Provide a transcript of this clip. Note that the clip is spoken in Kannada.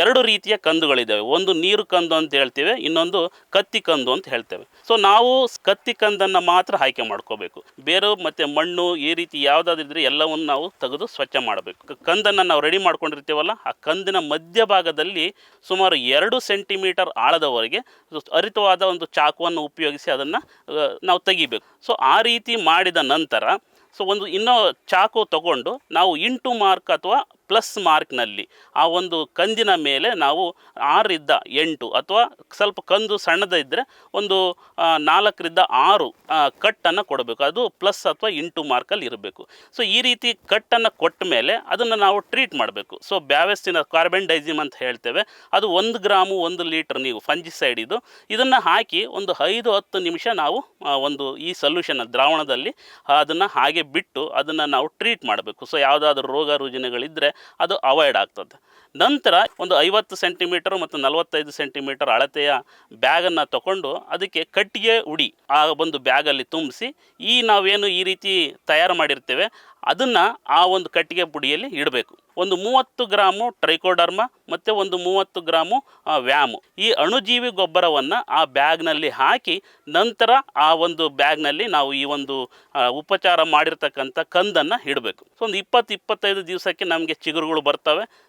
ಎರಡು ರೀತಿಯ ಕಂದುಗಳಿದ್ದಾವೆ. ಒಂದು ನೀರು ಕಂದು ಅಂತ ಹೇಳ್ತೇವೆ, ಇನ್ನೊಂದು ಕತ್ತಿ ಕಂದು ಅಂತ ಹೇಳ್ತೇವೆ. ಸೊ ನಾವು ಕತ್ತಿ ಕಂದನ್ನು ಮಾತ್ರ ಆಯ್ಕೆ ಮಾಡ್ಕೋಬೇಕು. ಬೇರೆ ಮತ್ತು ಮಣ್ಣು, ಈ ರೀತಿ ಯಾವುದಾದ್ರಿದ್ರೆ ಎಲ್ಲವನ್ನು ನಾವು ತೆಗೆದು ಸ್ವಚ್ಛ ಮಾಡಬೇಕು. ಕಂದನ್ನು ನಾವು ರೆಡಿ ಮಾಡ್ಕೊಂಡಿರ್ತೀವಲ್ಲ, ಆ ಕಂದಿನ ಮಧ್ಯಭಾಗದಲ್ಲಿ ಸುಮಾರು ಎರಡು ಸೆಂಟಿಮೀಟರ್ ಆಳದವರೆಗೆ ಹರಿತವಾದ ಒಂದು ಚಾಕುವನ್ನು ಉಪಯೋಗಿಸಿ ಅದನ್ನು ನಾವು ತೆಗಿಬೇಕು. ಸೊ ಆ ರೀತಿ ಮಾಡಿದ ನಂತರ ಸೊ ಒಂದು ಇನ್ನೂ ಚಾಕು ತಗೊಂಡು ನಾವು ಇಂಟು ಮಾರ್ಕ್ ಅಥವಾ ಪ್ಲಸ್ ಮಾರ್ಕ್ನಲ್ಲಿ ಆ ಒಂದು ಕಂದಿನ ಮೇಲೆ ನಾವು ಆರಿದ್ದ ಎಂಟು ಅಥವಾ ಸ್ವಲ್ಪ ಕಂದು ಸಣ್ಣದಿದ್ದರೆ ಒಂದು ಆ, ನಾಲ್ಕರಿಂದ ಆರು ಕಟ್ಟನ್ನು ಕೊಡಬೇಕು. ಅದು ಪ್ಲಸ್ ಅಥವಾ ಇಂಟು ಮಾರ್ಕಲ್ಲಿ ಇರಬೇಕು. ಸೊ ಈ ರೀತಿ ಕಟ್ಟನ್ನು ಕೊಟ್ಟ ಮೇಲೆ ಅದನ್ನು ನಾವು ಟ್ರೀಟ್ ಮಾಡಬೇಕು. ಸೊ ಬ್ಯಾವೆಸ್ಟಿನ ಕಾರ್ಬನ್ ಡೈಜಿಮ್ ಅಂತ ಹೇಳ್ತೇವೆ. ಅದು ಒಂದು ಗ್ರಾಮು ಒಂದು ಲೀಟ್ರ್ ನೀವು ಫಂಜಿಸೈಡ್ ಇದು. ಇದನ್ನು ಹಾಕಿ ಒಂದು ಐದು ಹತ್ತು ನಿಮಿಷ ನಾವು ಒಂದು ಈ ಸೊಲ್ಯೂಷನ್ ದ್ರಾವಣದಲ್ಲಿ ಅದನ್ನು ಹಾಗೆ ಬಿಟ್ಟು ಅದನ್ನು ನಾವು ಟ್ರೀಟ್ ಮಾಡಬೇಕು. ಸೊ ಯಾವುದಾದ್ರೂ ರೋಗ ರುಜಿನಗಳಿದ್ದರೆ ಅದು ಅವಾಯ್ಡ್ ಆಗ್ತದೆ. ನಂತರ ಒಂದು ಐವತ್ತು ಸೆಂಟಿಮೀಟರ್ ಮತ್ತು ನಲವತ್ತೈದು ಸೆಂಟಿಮೀಟರ್ ಅಳತೆಯ ಬ್ಯಾಗನ್ನು ತಗೊಂಡು ಅದಕ್ಕೆ ಕಟ್ಟಿಗೆ ಉಡಿ ಆ ಒಂದು ಬ್ಯಾಗಲ್ಲಿ ತುಂಬಿಸಿ ಈ ನಾವೇನು ಈ ರೀತಿ ತಯಾರು ಮಾಡಿರ್ತೇವೆ, ಅದನ್ನು ಆ ಒಂದು ಕಟ್ಟಿಗೆ ಪುಡಿಯಲ್ಲಿ ಇಡಬೇಕು. ಒಂದು ಮೂವತ್ತು ಗ್ರಾಮು ಟ್ರೈಕೋಡರ್ಮ, ಮತ್ತು ಒಂದು ಮೂವತ್ತು ಗ್ರಾಮು ವ್ಯಾಮ್. ಈ ಅಣುಜೀವಿ ಗೊಬ್ಬರವನ್ನು ಆ ಬ್ಯಾಗ್ನಲ್ಲಿ ಹಾಕಿ ನಂತರ ಆ ಒಂದು ಬ್ಯಾಗ್ನಲ್ಲಿ ನಾವು ಈ ಒಂದು ಉಪಚಾರ ಮಾಡಿರ್ತಕ್ಕಂಥ ಕಂದನ್ನು ಇಡಬೇಕು. ಸೊ, ಒಂದು ಇಪ್ಪತ್ತು ಇಪ್ಪತ್ತೈದು ದಿವಸಕ್ಕೆ ನಮಗೆ ಚಿಗುರುಗಳು ಬರ್ತವೆ.